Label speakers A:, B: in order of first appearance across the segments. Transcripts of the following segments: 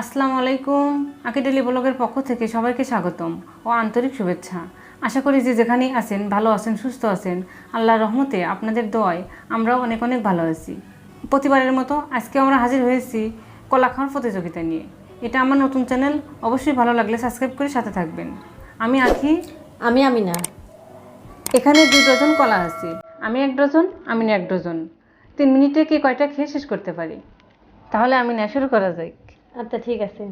A: আসসালামু আলাইকুম। আকিডেলি ব্লগের পক্ষ থেকে সবাইকে স্বাগতম ও আন্তরিক শুভেচ্ছা। আশা করি যে যেখানেই আছেন ভালো আছেন সুস্থ আছেন আল্লাহর রহমতে আপনাদের দোয়ায় আমরাও অনেক অনেক ভালো আছি। প্রতিবারের মতো আজকে আমরা হাজির হয়েছি কলা খাওয়ার প্রতিযোগিতা নিয়ে। এটা আমার নতুন চ্যানেল অবশ্যই ভালো লাগলে সাবস্ক্রাইব করে সাথে থাকবেন। আমি আঁকি
B: আমি আমিনা।
A: এখানে দু ডজন কলা আছে। আমি এক ডজন আমি এক ডজন। তিন মিনিটে কে কয়টা খেয়ে শেষ করতে পারি? তাহলে আমি না শুরু করা যাক।
B: আচ্ছা ঠিক আছে।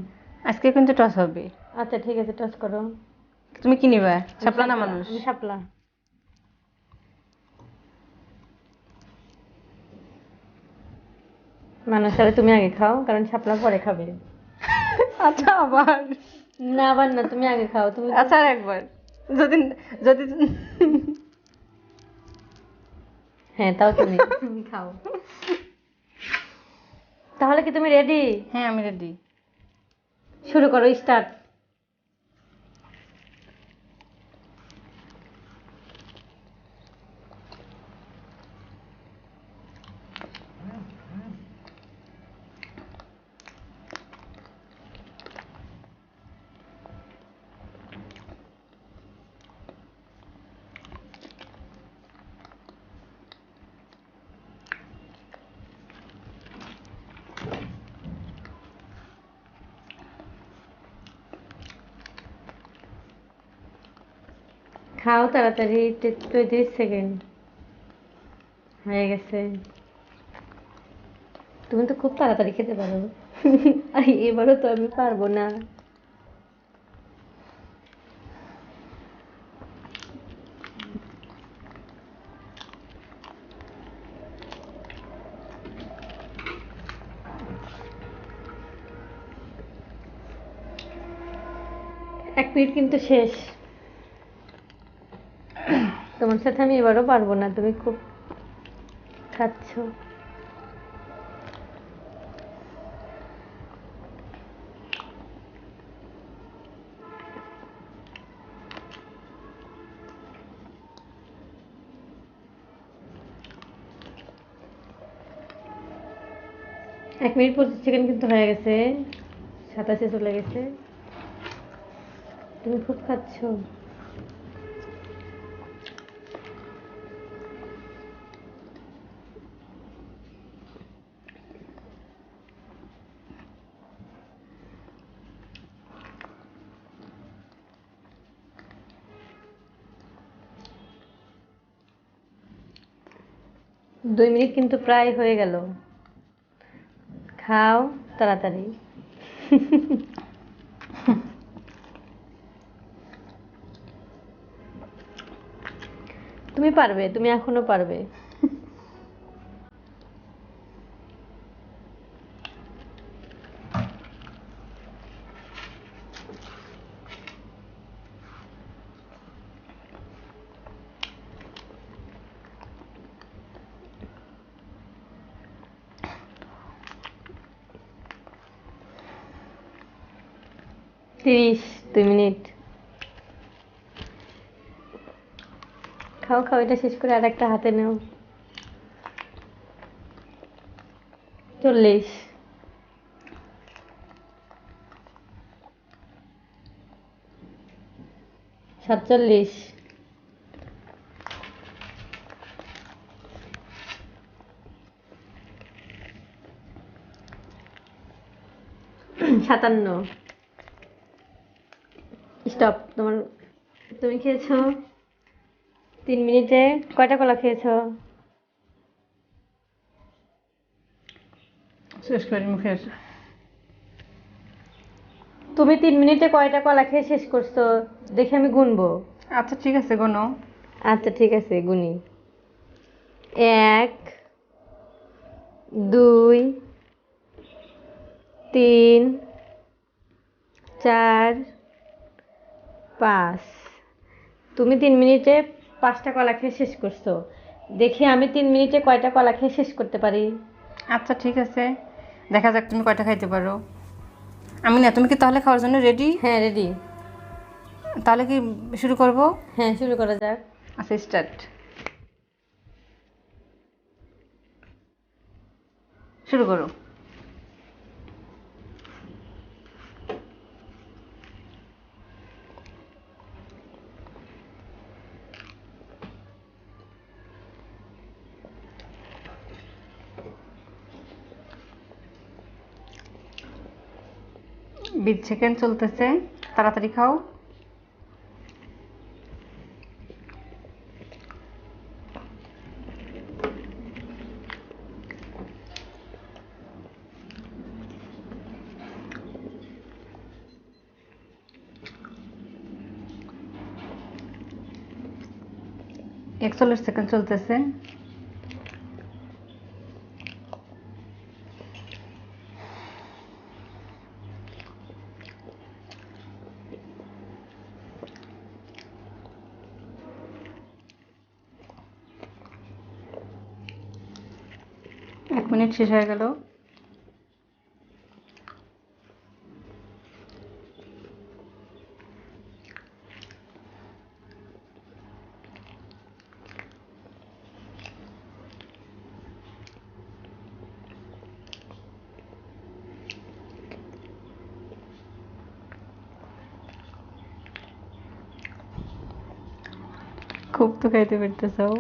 A: আজকে কিন্তু টস হবে।
B: আচ্ছা ঠিক আছে টস করো।
A: তুমি কি নিবা? শাপলা না মানুষ?
B: আমি শাপলা। মানুষ তাহলে তুমি আগে খাও কারণ শাপলা পরে খাবে।
A: আচ্ছা আবার?
B: না আবার না তুমি আগে খাও তুমি
A: আচ্ছা একবার। যদি যদি
B: হ্যাঁ তাও তুমি তুমি খাও। তাহলে কি তুমি রেডি
A: হ্যাঁ আমি রেডি
B: শুরু করো স্টার্ট খাও তাড়াতাড়ি পঁয়ত্রিশ সেকেন্ড হয়ে গেছে। তুমি তো খুব তাড়াতাড়ি খেতে পারো। এবারও তো আমি পারব না। এক মিনিট কিন্তু শেষ। তোমার সাথে আমি এবারও পারব না, তুমি খুব খাচ্ছ। এক মিনিট পঁচিশ সেকেন্ড কিন্তু হয়ে গেছে, সাতাশে চলে গেছে। তুমি খুব খাচ্ছ। দুই মিনিট কিন্তু প্রায় হয়ে গেল। খাও তাড়াতাড়ি। তুমি পারবে তুমি এখনও পারবে। তিরিশ দুই মিনিট। খাও খাও, এটা শেষ করে আর একটা হাতে নাও। চল্লিশ। সাতচল্লিশ। সাতান্ন। স্টপ তোমার তুমি খেয়েছো? তিন মিনিটে কয়টা কলা খেয়েছো?
A: শেষ করি মুখের
B: তুমি তিন মিনিটে কয়টা কলা খেয়ে শেষ করছ? দেখে আমি গুনবো।
A: আচ্ছা ঠিক আছে গোনো।
B: আচ্ছা ঠিক আছে গুনি। এক দুই তিন চার পাঁচ তুমি তিন মিনিটে পাঁচটা কলা খেয়ে শেষ করছ। দেখি আমি তিন মিনিটে কয়টা কলা খেয়ে শেষ করতে পারি।
A: আচ্ছা ঠিক আছে। দেখা যাক তুমি কয়টা খাইতে পারো। আমি না তুমি কি তাহলে খাওয়ার জন্য রেডি
B: হ্যাঁ রেডি
A: তাহলে কি শুরু করব?
B: হ্যাঁ শুরু করা যাক।
A: আচ্ছা স্টার্ট শুরু করো। বিশ সেকেন্ড চলতেছে। তাড়াতাড়ি খাও। একচল্লিশ সেকেন্ড চলতেছে এক মিনিট শেষ হয়ে গেল। খুব তো খাইতে পারতেছাও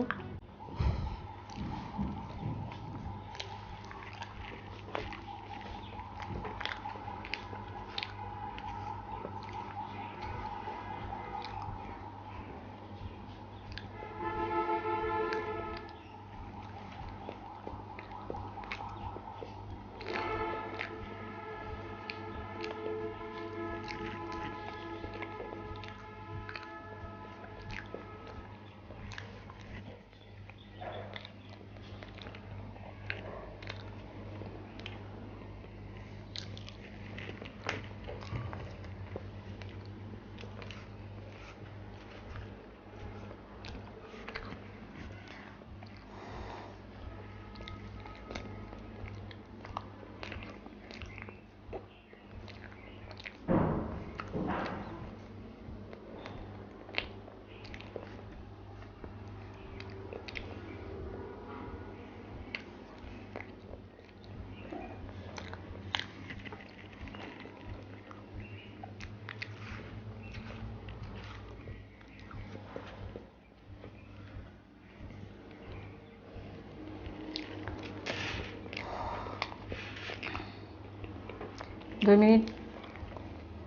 A: দুই মিনিট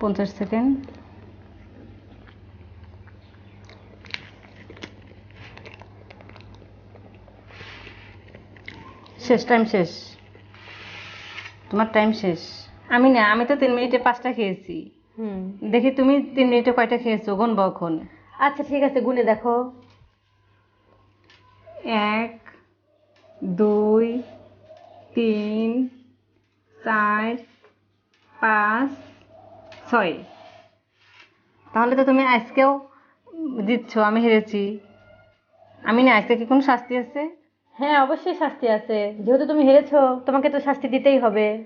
A: পঞ্চাশ সেকেন্ড। শেষ টাইম শেষ। তোমার টাইম শেষ। আমি না আমি তো তিন মিনিটে পাঁচটা খেয়েছি।
B: হুম।
A: দেখি তুমি তিন মিনিটে কয়টা খেয়েছো গুনবো এখন।
B: আচ্ছা ঠিক আছে গুনে দেখো।
A: এক দুই তিন চার পাঁচ ছয়। তাহলে তো তুমি আজকেও দিচ্ছ আমি হেরেছি। আমি না আজকে কি কোনো শাস্তি আছে?
B: হ্যাঁ অবশ্যই শাস্তি আছে। যেহেতু তুমি হেরেছো তোমাকে তো শাস্তি দিতেই হবে।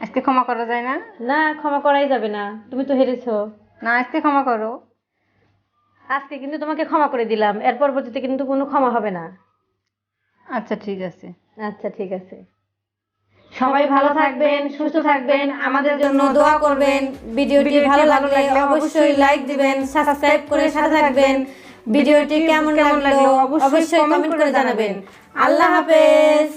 A: আজকে ক্ষমা করা যায় না?
B: না ক্ষমা করাই যাবে না। তুমি তো হেরেছো।
A: না আজকে ক্ষমা করো।
B: আজকে কিন্তু তোমাকে ক্ষমা করে দিলাম। এর পরবর্তীতে কিন্তু কোনো ক্ষমা হবে না।
A: আচ্ছা ঠিক আছে।
B: আচ্ছা ঠিক আছে।
A: সবাই ভালো থাকবেন সুস্থ থাকবেন আমাদের জন্য
B: দোয়া করবেন। ভিডিওটি ভালো লাগলে অবশ্যই লাইক দিবেন সাবস্ক্রাইব করে সাথে থাকবেন। ভিডিওটি কেমন লাগল
A: অবশ্যই
B: কমেন্ট করে জানাবেন। আল্লাহ হাফেজ।